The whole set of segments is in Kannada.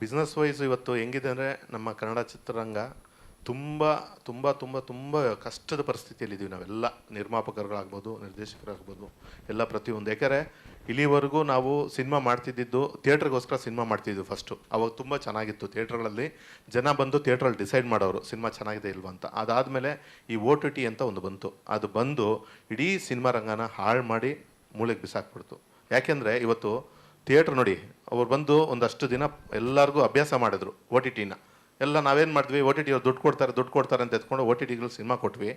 ಬಿಸ್ನೆಸ್ ವೈಸ್ ಇವತ್ತು ಹೆಂಗಿದೆ ಅಂದರೆ ನಮ್ಮ ಕನ್ನಡ ಚಿತ್ರರಂಗ ತುಂಬ ತುಂಬ ತುಂಬ ತುಂಬ ಕಷ್ಟದ ಪರಿಸ್ಥಿತಿಯಲ್ಲಿದ್ದೀವಿ ನಾವೆಲ್ಲ. ನಿರ್ಮಾಪಕರುಗಳಾಗ್ಬೋದು, ನಿರ್ದೇಶಕರಾಗ್ಬೋದು, ಎಲ್ಲ ಪ್ರತಿಯೊಂದು. ಯಾಕೆಂದರೆ ಇಲ್ಲಿವರೆಗೂ ನಾವು ಸಿನಿಮಾ ಮಾಡ್ತಿದ್ದಿದ್ದು, ಥಿಯೇಟ್ರಿಗೋಸ್ಕರ ಸಿನಿಮಾ ಮಾಡ್ತಿದ್ವಿ ಫಸ್ಟು ಅವಾಗ ತುಂಬ ಚೆನ್ನಾಗಿತ್ತು. ಥಿಯೇಟ್ರ್ಗಳಲ್ಲಿ ಜನ ಬಂದು ಥಿಯೇಟ್ರಲ್ಲಿ ಡಿಸೈಡ್ ಮಾಡೋರು, ಸಿನಿಮಾ ಚೆನ್ನಾಗಿದೆ ಇಲ್ವ ಅಂತ. ಅದಾದಮೇಲೆ ಈ ಓ ಟಿ ಟಿ ಅಂತ ಒಂದು ಬಂತು. ಅದು ಬಂದು ಇಡೀ ಸಿನಿಮಾ ರಂಗನ ಹಾಳು ಮಾಡಿ ಮೂಳೆಗೆ ಬಿಸಾಕ್ಬಿಡ್ತು. ಯಾಕೆಂದರೆ ಇವತ್ತು ಥಿಯೇಟ್ರ್ ನೋಡಿ ಅವ್ರು ಬಂದು ಒಂದಷ್ಟು ದಿನ ಎಲ್ಲರಿಗೂ ಅಭ್ಯಾಸ ಮಾಡಿದ್ರು ಒ ಟಿ ಟಿನ ಎಲ್ಲ ನಾವೇನು ಮಾಡಿದ್ವಿ ಒ ಟಿ ಟಿ ಅವ್ರು ದುಡ್ಡು ಕೊಡ್ತಾರೆ ದುಡ್ಡು ಕೊಡ್ತಾರೆ ಅಂತ ಎತ್ಕೊಂಡು ಒ ಟಿ ಟಿಗಳು ಸಿನಿಮಾ ಕೊಟ್ವಿ.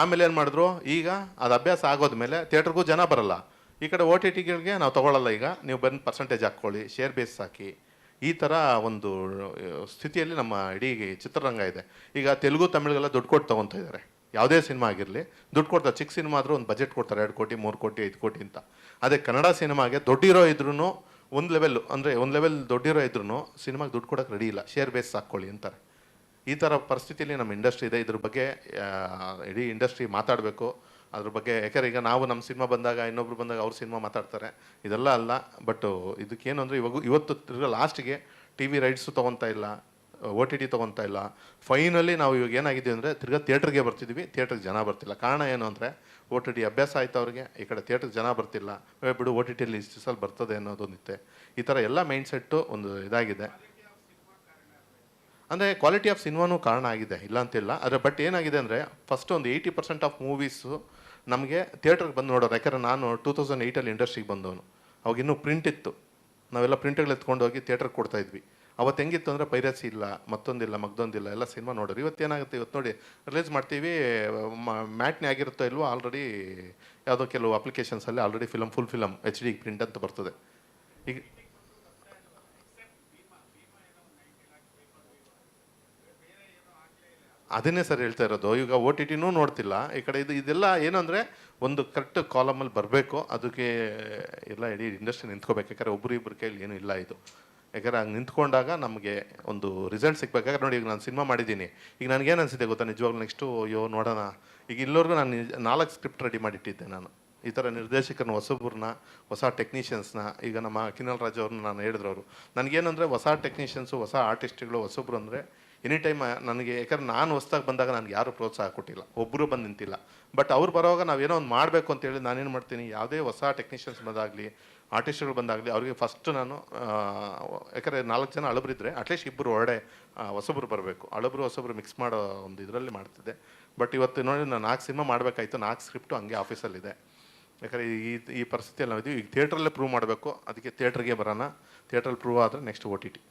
ಆಮೇಲೆ ಏನು ಮಾಡಿದ್ರು, ಈಗ ಅದು ಅಭ್ಯಾಸ ಆಗೋದ್ಮೇಲೆ ಥಿಯೇಟ್ರಿಗೂ ಜನ ಬರಲ್ಲ. ಈ ಕಡೆ ಒ ಟಿ ಟಿಗಳಿಗೆ ನಾವು ತೊಗೊಳ್ಳಲ್ಲ ಈಗ, ನೀವು ಬಂದು ಪರ್ಸೆಂಟೇಜ್ ಹಾಕ್ಕೊಳ್ಳಿ ಶೇರ್ ಬೇಸ್ ಹಾಕಿ. ಈ ಥರ ಒಂದು ಸ್ಥಿತಿಯಲ್ಲಿ ನಮ್ಮ ಇಡೀ ಚಿತ್ರರಂಗ ಇದೆ. ಈಗ ತೆಲುಗು, ತಮಿಳಿಗೆಲ್ಲ ದುಡ್ಡು ಕೊಟ್ಟು ತೊಗೊತಾ ಇದ್ದಾರೆ ಯಾವುದೇ ಸಿನಿಮಾ ಆಗಿರಲಿ, ದುಡ್ಡು ಕೊಡ್ತಾರೆ. ಚಿಕ್ಕ ಸಿನಿಮಾ ಆದರೂ ಒಂದು ಬಜೆಟ್ ಕೊಡ್ತಾರೆ, ಎರಡು ಕೋಟಿ, ಮೂರು ಕೋಟಿ, ಐದು ಕೋಟಿ ಅಂತ. ಅದೇ ಕನ್ನಡ ಸಿನಿಮಾಗೆ ದೊಡ್ಡಿರೋ ಇದ್ರೂ ಒಂದು ಲೆವೆಲ್ ಅಂದರೆ ಒಂದು ಲೆವೆಲ್ ದೊಡ್ಡಿರೋ ಇದ್ರೂ ಸಿನಿಮಾಗೆ ದುಡ್ಡು ಕೊಡೋಕೆ ರೆಡಿ ಇಲ್ಲ. ಶೇರ್ ಬೇಸ್ ಹಾಕ್ಕೊಳ್ಳಿ ಅಂತಾರೆ. ಈ ಥರ ಪರಿಸ್ಥಿತಿಯಲ್ಲಿ ನಮ್ಮ ಇಂಡಸ್ಟ್ರಿ ಇದೆ. ಇದ್ರ ಬಗ್ಗೆ ಇಡೀ ಇಂಡಸ್ಟ್ರಿ ಮಾತಾಡಬೇಕು. ಅದ್ರ ಬಗ್ಗೆ, ಯಾಕಂದ್ರೆ ಈಗ ನಾವು ನಮ್ಮ ಸಿನಿಮಾ ಬಂದಾಗ, ಇನ್ನೊಬ್ರು ಬಂದಾಗ ಅವ್ರ ಸಿನಿಮಾ ಮಾತಾಡ್ತಾರೆ. ಇದೆಲ್ಲ ಅಲ್ಲ. ಬಟ್ ಇದಕ್ಕೇನು ಅಂದರೆ ಇವಾಗ, ಇವತ್ತು ಲಾಸ್ಟಿಗೆ ಟಿ ವಿ ರೈಟ್ಸು ತೊಗೊತಾ ಇಲ್ಲ. ಓ ಟಿ ಟಿ ತೊಗೊತಾ ಇಲ್ಲ. ಫೈನಲಿ ನಾವು ಇವಾಗ ಏನಾಗಿದ್ದೀವಿ ಅಂದರೆ ತಿರ್ಗಾ ಥಿಯೇಟ್ರಿಗೆ ಬರ್ತಿದ್ವಿ. ಥಿಯೇಟ್ರಿಗೆ ಜನ ಬರ್ತಿಲ್ಲ. ಕಾರಣ ಏನು ಅಂದರೆ ಒ ಟಿ ಟಿ ಅಭ್ಯಾಸ ಆಯ್ತು ಅವ್ರಿಗೆ. ಈ ಕಡೆ ಥಿಯೇಟ್ರಿಗೆ ಜನ ಬರ್ತಿಲ್ಲ. ಬಿಡು ಒ ಟಿ ಟಿಯಲ್ಲಿ ಇಷ್ಟು ಸಲ ಬರ್ತದೆ ಅನ್ನೋದೊಂದಿತ್ತೆ ಈ ಥರ ಎಲ್ಲ ಮೈಂಡ್ ಸೆಟ್ಟು ಒಂದು ಇದಾಗಿದೆ. ಅಂದರೆ ಕ್ವಾಲಿಟಿ ಆಫ್ ಸಿನಿಮಾನೂ ಕಾರಣ ಆಗಿದೆ. ಇಲ್ಲ ಅಂತಿಲ್ಲ. ಆದರೆ ಬಟ್ ಏನಾಗಿದೆ ಅಂದರೆ ಫಸ್ಟ್ ಒಂದು ಏಯ್ಟಿ ಪರ್ಸೆಂಟ್ ಆಫ್ ಮೂವೀಸು ನಮಗೆ ಥಿಯೇಟ್ರಿಗೆ ಬಂದು ನೋಡೋರು. ಯಾಕಂದರೆ ನಾನು ಟೂ ತೌಸಂಡ್ ಏಯ್ಟಲ್ಲಿ ಇಂಡಸ್ಟ್ರಿಗೆ ಬಂದವನು. ಅವಾಗ ಇನ್ನೂ ಪ್ರಿಂಟ್ ಇತ್ತು. ನಾವೆಲ್ಲ ಪ್ರಿಂಟ್ಗಳು ಎತ್ಕೊಂಡು ಹೋಗಿ ಥಿಯೇಟ್ರಿಗೆ ಕೊಡ್ತಾ ಇದ್ವಿ. ಅವತ್ತು ಹೆಂಗಿತ್ತು ಅಂದರೆ ಪೈರಸಿ ಇಲ್ಲ, ಮತ್ತೊಂದಿಲ್ಲ, ಮಗ್ದೊಂದಿಲ್ಲ, ಎಲ್ಲ ಸಿನಿಮಾ ನೋಡೋರು ಇವತ್ತು ಏನಾಗುತ್ತೆ, ಇವತ್ತು ನೋಡಿ, ರಿಲೀಸ್ ಮಾಡ್ತೀವಿ ಮ್ಯಾಟ್ನೇ ಆಗಿರುತ್ತೋ ಇಲ್ವೋ ಆಲ್ರೆಡಿ ಯಾವುದೋ ಕೆಲವು ಅಪ್ಲಿಕೇಶನ್ಸಲ್ಲಿ already film full film H D print ಅಂತ ಬರ್ತದೆ. ಈಗ ಅದನ್ನೇ ಸರ್ ಹೇಳ್ತಾ ಇರೋದು, ಈಗ ಓ ಟಿ ಟಿನೂ ನೋಡ್ತಿಲ್ಲ. ಈ ಕಡೆ ಇದು, ಇದೆಲ್ಲ ಏನು ಅಂದರೆ ಒಂದು ಕರೆಕ್ಟ್ ಕಾಲಮಲ್ಲಿ ಬರಬೇಕು. ಅದಕ್ಕೆ ಎಲ್ಲ ಇಡೀ ಇಂಡಸ್ಟ್ರಿ ನಿಂತ್ಕೋಬೇಕು. ಯಾಕಂದರೆ ಒಬ್ಬರು ಇಬ್ಬರು ಕೈಲಿ ಏನೂ ಇಲ್ಲ ಇದು. ಯಾಕಂದ್ರೆ ಹಂಗೆ ನಿಂತ್ಕೊಂಡಾಗ ನಮಗೆ ಒಂದು ರಿಸಲ್ಟ್ ಸಿಗ್ಬೇಕಾದ್ರೆ ನೋಡಿ ಈಗ ನಾನು ಸಿನಿಮಾ ಮಾಡಿದ್ದೀನಿ. ಈಗ ನನಗೇನು ಅನಿಸಿದೆ ಗೊತ್ತಾ? ನಿಜವಾಗ್ಲೂ ನೆಕ್ಸ್ಟು ಅಯ್ಯೋ, ನೋಡೋಣ. ಈಗ ಇಲ್ಲೋರ್ಗು ನಾನು ನಾಲ್ಕು ಸ್ಕ್ರಿಪ್ಟ್ ರೆಡಿ ಮಾಡಿಟ್ಟಿದ್ದೆ ನಾನು. ಈ ಥರ ನಿರ್ದೇಶಕರನ್ನ ಹೊಸಬ್ರನ್ನ ಹೊಸ ಟೆಕ್ನಿಷಿಯನ್ಸ್ನ ಈಗ ನಮ್ಮ ಕಿನಲ್ ರಾಜ್ ಅವ್ರನ್ನ ನಾನು ಹೇಳಿದ್ರು ಅವರು. ನನಗೇನಂದರೆ ಹೊಸ ಟೆಕ್ನಿಷಿಯನ್ಸು ಹೊಸ ಆರ್ಟಿಸ್ಟ್ಗಳು ಹೊಸಬ್ರು ಅಂದರೆ ಎನಿ ಟೈಮ್ ನನಗೆ, ಯಾಕಂದ್ರೆ ನಾನು ಹೊಸ್ದಾಗಿ ಬಂದಾಗ ನನಗೆ ಯಾರು ಪ್ರೋತ್ಸಾಹ ಕೊಟ್ಟಿಲ್ಲ. ಒಬ್ಬರು ಬಂದು ನಿಂತಿಲ್ಲ. ಬಟ್ ಅವ್ರು ಬರೋವಾಗ ನಾವೇನೋ ಒಂದು ಮಾಡಬೇಕು ಅಂತೇಳಿ ನಾನೇನು ಮಾಡ್ತೀನಿ? ಯಾವುದೇ ಹೊಸ ಟೆಕ್ನಿಷಿಯನ್ಸ್ ಬಂದಾಗಲಿ ಆರ್ಟಿಸ್ಟ್ಗಳು ಬಂದಾಗಲಿ, ಅವರಿಗೆ ಫಸ್ಟ್ ನಾನು ಯಾಕಂದರೆ ನಾಲ್ಕು ಜನ ಅಳಬ್ರಿದ್ರೆ ಅಟ್ಲೀಸ್ಟ್ ಇಬ್ಬರು ಹೊರಡೆ ಹೊಸಬ್ರು ಬರಬೇಕು. ಅಳಬ್ರು, ಹೊಸಬ್ರು ಮಿಕ್ಸ್ ಮಾಡೋ ಒಂದು ಇದರಲ್ಲಿ ಮಾಡ್ತಿದ್ದೆ. ಬಟ್ ಇವತ್ತು ನೋಡಿ ನಾನು ನಾಲ್ಕು ಸಿನಿಮಾ ಮಾಡಬೇಕಾಯ್ತು. ನಾಲ್ಕು ಸ್ಕ್ರಿಪ್ಟು ಹಂಗೆ ಆಫೀಸಲ್ಲಿದೆ ಯಾಕಂದರೆ ಈ ಈ ಪರಿಸ್ಥಿತಿಯಲ್ಲಿ ನಾವು ಇದ್ದೀವಿ ಈಗ ಥಿಯೇಟ್ರಲ್ಲೇ ಪ್ರೂವ್ ಮಾಡಬೇಕು. ಅದಕ್ಕೆ ಥಿಯೇಟ್ರಿಗೆ ಬರೋಣ. ಥಿಯೇಟ್ರಲ್ಲಿ ಪ್ರೂವ್ ಆದರೆ ನೆಕ್ಸ್ಟ್ ಓ ಟಿ ಟಿ